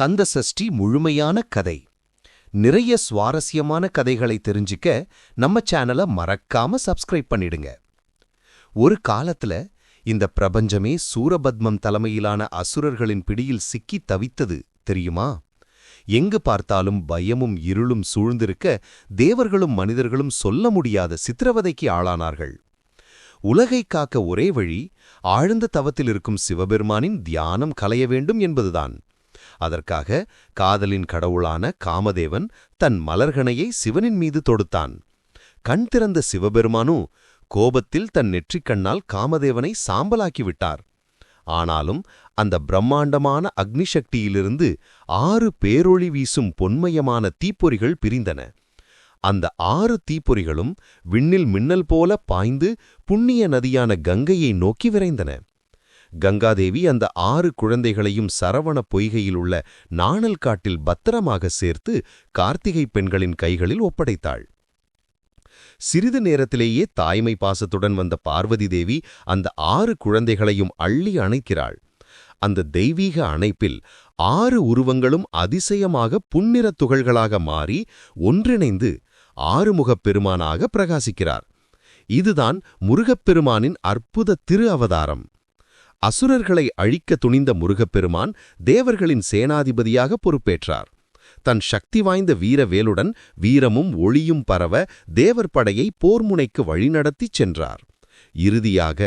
கந்த சஷ்டி முழுமையான கதை. நிறைய சுவாரஸ்யமான கதைகளை தெரிஞ்சுக்க நம்ம சேனலை மறக்காம சப்ஸ்கிரைப் பண்ணிடுங்க. ஒரு காலத்துல இந்த பிரபஞ்சமே சூரபத்மம் தலைமையிலான அசுரர்களின் பிடியில் சிக்கி தவித்தது தெரியுமா? எங்கு பார்த்தாலும் பயமும் இருளும் சூழ்ந்திருக்க தேவர்களும் மனிதர்களும் சொல்ல முடியாத சித்திரவதைக்கு ஆளானார்கள். உலகை காக்க ஒரே வழி ஆழ்ந்த தவத்தில் இருக்கும் சிவபெருமானின் தியானம் கலைய வேண்டும் என்பதுதான். அதற்காக காதலின் கடவுளான காமதேவன் தன் மலர்கனையை சிவனின் மீது தொடுத்தான். கண் திறந்த சிவபெருமானும் கோபத்தில் தன் நெற்றிக்கண்ணால் காமதேவனை சாம்பலாக்கிவிட்டார். ஆனாலும் அந்த பிரம்மாண்டமான அக்னிசக்தியிலிருந்து ஆறு பேரொளி வீசும் பொன்மயமான தீப்பொறிகள் பிரிந்தன. அந்த ஆறு தீப்பொறிகளும் விண்ணில் மின்னல் போல பாய்ந்து புண்ணிய நதியான கங்கையை நோக்கி விரைந்தன. கங்காதேவி அந்த ஆறு குழந்தைகளையும் சரவண பொய்கையில் உள்ள நாணல் காட்டில் பத்திரமாக சேர்த்து கார்த்திகை பெண்களின் கைகளில் ஒப்படைத்தாள். சிறிது நேரத்திலேயே தாய்மை பாசத்துடன் வந்த பார்வதி தேவி அந்த ஆறு குழந்தைகளையும் அள்ளி அணைக்கிறாள். அந்த தெய்வீக அணைப்பில் ஆறு உருவங்களும் அதிசயமாக புன்னிறத் துகள்களாக மாறி ஒன்றிணைந்து ஆறுமுகப் பெருமானாக பிரகாசிக்கிறார். இதுதான் முருகப்பெருமானின் அற்புத திரு அவதாரம். அசுரர்களை அழிக்க துணிந்த முருகப்பெருமான் தேவர்களின் சேனாதிபதியாக பொறுப்பேற்றார். தன் சக்தி வாய்ந்த வீரவேலுடன் வீரமும் ஒளியும் பரவ தேவர் படையை போர்முனைக்கு வழிநடத்திச் சென்றார். இறுதியாக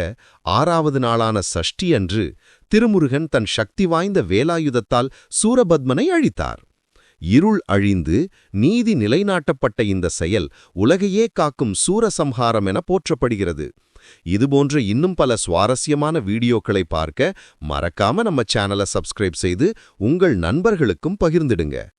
ஆறாவது நாளான சஷ்டி அன்று திருமுருகன் தன் சக்தி வாய்ந்த வேலாயுதத்தால் சூரபத்மனை அழித்தார். இருள் அழிந்து நீதி நிலைநாட்டப்பட்ட இந்த செயல் உலகையே காக்கும் சூரசம்ஹாரம் என போற்றப்படுகிறது. இதுபோன்ற இன்னும் பல சுவாரஸ்யமான வீடியோக்களை பார்க்க மறக்காம நம்ம சேனலை சப்ஸ்கிரைப் செய்து உங்கள் நண்பர்களுக்கும் பகிர்ந்துடுங்க.